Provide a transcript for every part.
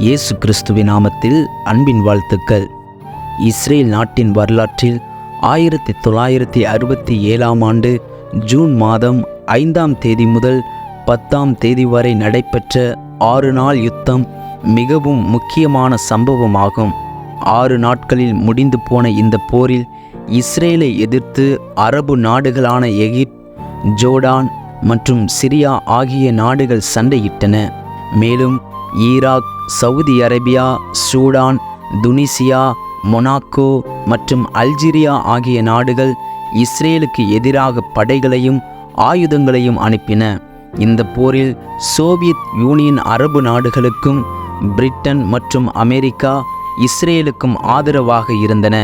இயேசு கிறிஸ்துவின் நாமத்தில் அன்பின் வாழ்த்துக்கள். இஸ்ரேல் நாட்டின் வரலாற்றில் ஆயிரத்தி தொள்ளாயிரத்தி அறுபத்தி ஏழாம் ஆண்டு ஜூன் மாதம் ஐந்தாம் தேதி முதல் பத்தாம் தேதி வரை நடைபெற்ற ஆறு நாள் யுத்தம் மிகவும் முக்கியமான சம்பவமாகும். ஆறு நாட்களில் முடிந்து போன இந்த போரில் இஸ்ரேலை எதிர்த்து அரபு நாடுகளான எகிப்த் ஜோர்டான் மற்றும் சிரியா ஆகிய நாடுகள் சண்டையிட்டன. மேலும் Iraq Saudi Arabia Sudan Tunisia Monaco மற்றும் அல்ஜீரியா ஆகிய நாடுகள் இஸ்ரேலுக்கு எதிராக படைகளையும் ஆயுதங்களையும் அனுப்பின. இந்த போரில் சோவியத் யூனியன் அரபு நாடுகளுக்கும் பிரிட்டன் மற்றும் அமெரிக்கா இஸ்ரேலுக்கும் ஆதரவாக இருந்தன.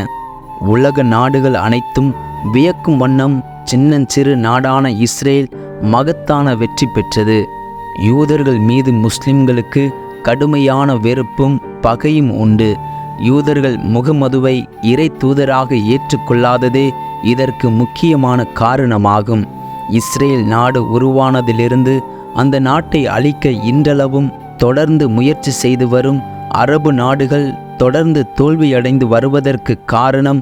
உலக நாடுகள் அனைத்தும் வியக்கும் வண்ணம் சின்னஞ்சிறு நாடான இஸ்ரேல் மகத்தான வெற்றி பெற்றது. யூதர்கள் மீது முஸ்லிம்களுக்கு கடுமையான வெறுப்பும் பகையும் உண்டு. யூதர்கள் முகமதுவை இறை தூதராக ஏற்றுக்கொள்ளாததே இதற்கு முக்கியமான காரணமாகும். இஸ்ரேல் நாடு உருவானதிலிருந்து அந்த நாட்டை அழிக்க இன்றளவும் தொடர்ந்து முயற்சி செய்து வரும் அரபு நாடுகள் தொடர்ந்து தோல்வியடைந்து வருவதற்கு காரணம்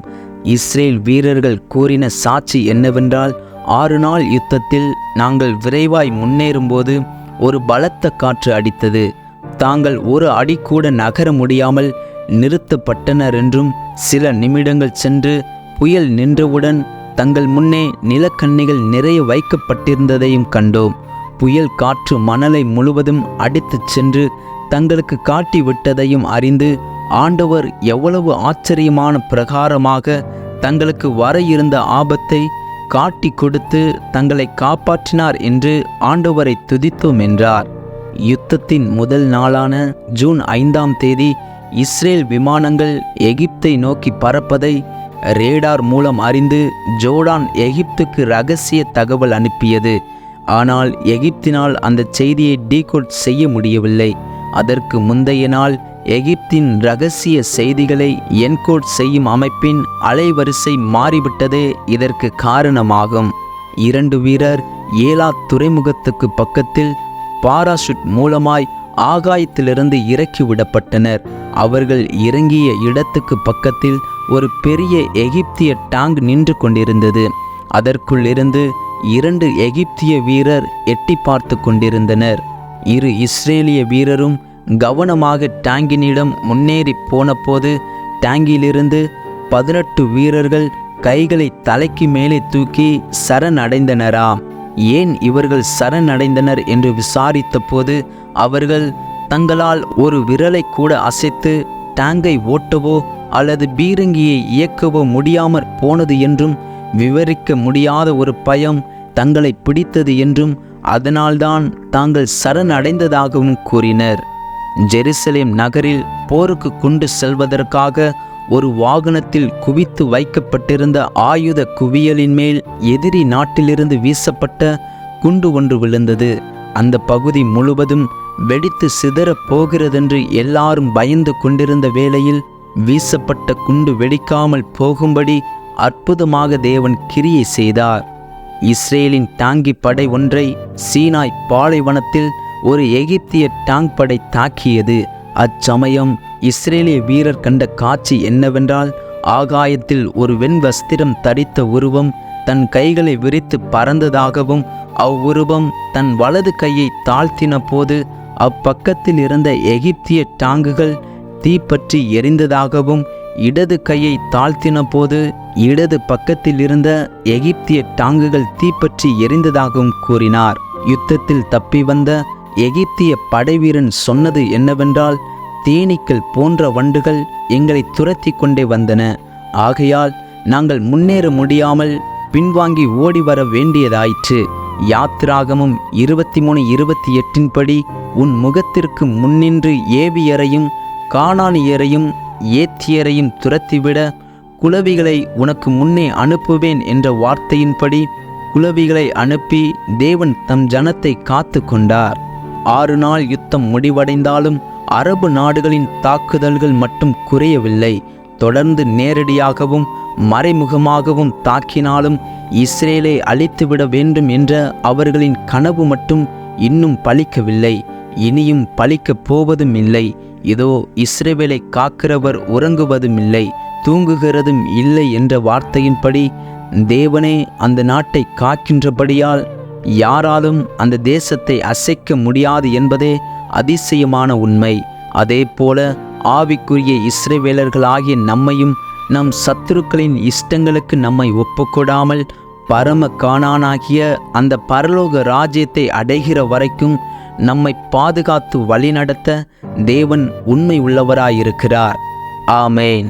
இஸ்ரேல் வீரர்கள் கூறின சாட்சி என்னவென்றால் ஆறு நாள் யுத்தத்தில் நாங்கள் விரைவாய் முன்னேறும்போது ஒரு பலத்த காற்று அடித்தது. தாங்கள் ஒரு அடி கூட நகர முடியாமல் நிறுத்தப்பட்டனர் என்றும் சில நிமிடங்கள் சென்று புயல் நின்றவுடன் தங்கள் முன்னே நிலக்கண்ணிகள் நிறைய வைக்கப்பட்டிருந்ததையும் கண்டோம். புயல் காற்று மணலை முழுவதும் அடித்துச் சென்று தங்களுக்கு காட்டி விட்டதையும் அறிந்து ஆண்டவர் எவ்வளவு ஆச்சரியமான பிரகாரமாக தங்களுக்கு வர இருந்த ஆபத்தை காட்டி கொடுத்து தங்களை காப்பாற்றினார் என்று ஆண்டவரை துதித்தோம் என்றார். யுத்தத்தின் முதல் நாளான ஜூன் ஐந்தாம் தேதி இஸ்ரேல் விமானங்கள் எகிப்தை நோக்கி பறப்பதை ரேடார் மூலம் அறிந்து ஜோர்டான் எகிப்துக்கு ரகசிய தகவல் அனுப்பியது. ஆனால் எகிப்தினால் அந்த செய்தியை டீகோட் செய்ய முடியவில்லை. அதற்கு முந்தைய நாள் எகிப்தின் ரகசிய செய்திகளை என்கோட் செய்யும் அமைப்பின் அலைவரிசை மாறிவிட்டதே இதற்கு காரணமாகும். இரண்டு வீரர் ஏலா துறைமுகத்துக்கு பக்கத்தில் பாராசூட் மூலமாய் ஆகாயத்திலிருந்து இறக்கி விடப்பட்டனர். அவர்கள் இறங்கிய இடத்துக்கு பக்கத்தில் ஒரு பெரிய எகிப்திய டாங் நின்று கொண்டிருந்தது. அதற்குள்ளிருந்து இரண்டு எகிப்திய வீரர் எட்டி பார்த்து கொண்டிருந்தனர். இரு இஸ்ரேலிய வீரரும் கவனமாக டேங்கினிடம் முன்னேறி போனபோது டேங்கிலிருந்து பதினெட்டு வீரர்கள் கைகளை தலைக்கு மேலே தூக்கி சரணடைந்தனராம் ஏன் இவர்கள் சரணடைந்தனர் என்று விசாரித்த போது அவர்கள் தங்களால் ஒரு விரலை கூட அசைத்து டேங்கை ஓட்டவோ அல்லது பீரங்கியை இயக்கவோ முடியாமற் போனது என்றும் விவரிக்க முடியாத ஒரு பயம் தங்களை பிடித்தது என்றும் அதனால்தான் தாங்கள் சரணடைந்ததாகவும் கூறினர். ஜெருசலேம் நகரில் போருக்கு கொண்டு செல்வதற்காக ஒரு வாகனத்தில் குவித்து வைக்கப்பட்டிருந்த ஆயுத குவியலின் மேல் எதிரி நாட்டிலிருந்து வீசப்பட்ட குண்டு ஒன்று விழுந்தது. அந்த பகுதி முழுவதும் வெடித்து சிதறப் போகிறதென்று எல்லாரும் பயந்து கொண்டிருந்த வேளையில் வீசப்பட்ட குண்டு வெடிக்காமல் போகும்படி அற்புதமாக தேவன் கிரியை செய்தார். இஸ்ரேலின் டாங்கி படை ஒன்றை சீனாய் பாலைவனத்தில் ஒரு எகிப்திய டாங் படை தாக்கியது. அச்சமயம் இஸ்ரேலிய வீரர் கண்ட காட்சி என்னவென்றால் ஆகாயத்தில் ஒரு வெண் வஸ்திரம் தரித்த உருவம் தன் கைகளை விரித்து பறந்ததாகவும் அவ்வுருவம் தன் வலது கையை தாழ்த்தின போது அப்பக்கத்தில் இருந்த எகிப்திய டாங்குகள் தீப்பற்றி எரிந்ததாகவும் இடது கையை தாழ்த்தின போது இடது பக்கத்தில் இருந்த எகிப்திய டாங்குகள் தீப்பற்றி எரிந்ததாகவும் கூறினார். யுத்தத்தில் தப்பி வந்த எகிப்திய படைவீரன் சொன்னது என்னவென்றால் தேனீக்கள் போன்ற வண்டுகள் எங்களை துரத்தி கொண்டே வந்தன. ஆகையால் நாங்கள் முன்னேற முடியாமல் பின்வாங்கி ஓடி வர வேண்டியதாயிற்று. யாத்திராகமும் இருபத்தி மூணு இருபத்தி எட்டின்படி உன் முகத்திற்கு முன்னின்று ஏவியரையும் காணானியரையும் ஏத்தியரையும் துரத்திவிட குலவிகளை உனக்கு முன்னே அனுப்புவேன் என்ற வார்த்தையின்படி குலவிகளை அனுப்பி தேவன் தம் ஜனத்தை காத்து கொண்டார். ஆறு நாள் யுத்தம் முடிவடைந்தாலும் அரபு நாடுகளின் தாக்குதல்கள் மட்டும் குறையவில்லை. தொடர்ந்து நேரடியாகவும் மறைமுகமாகவும் தாக்கினாலும் இஸ்ரேலை அழித்துவிட வேண்டும் என்ற அவர்களின் கனவு மட்டும் இன்னும் பலிக்கவில்லை இனியும் பலிக்கப் போவதும் இல்லை. இதோ இஸ்ரேவேலை காக்கிறவர் உறங்குவதும் இல்லை தூங்குகிறதும் இல்லை என்ற வார்த்தையின்படி தேவனே அந்த நாட்டை காக்கின்றபடியால் யாராலும் அந்த தேசத்தை அசைக்க முடியாது என்பதே அதிசயமான உண்மை. அதேபோல ஆவிக்குரிய இஸ்ரவேலர்களாகிய நம்மையும் நம் சத்துருக்களின் இஷ்டங்களுக்கு நம்மை ஒப்புக்கொடாமல் பரம காணானாகிய அந்த பரலோக ராஜ்யத்தை அடைகிற வரைக்கும் நம்மை பாதுகாத்து வழிநடத்த தேவன் உண்மை உள்ளவராயிருக்கிறார் ஆமேன்.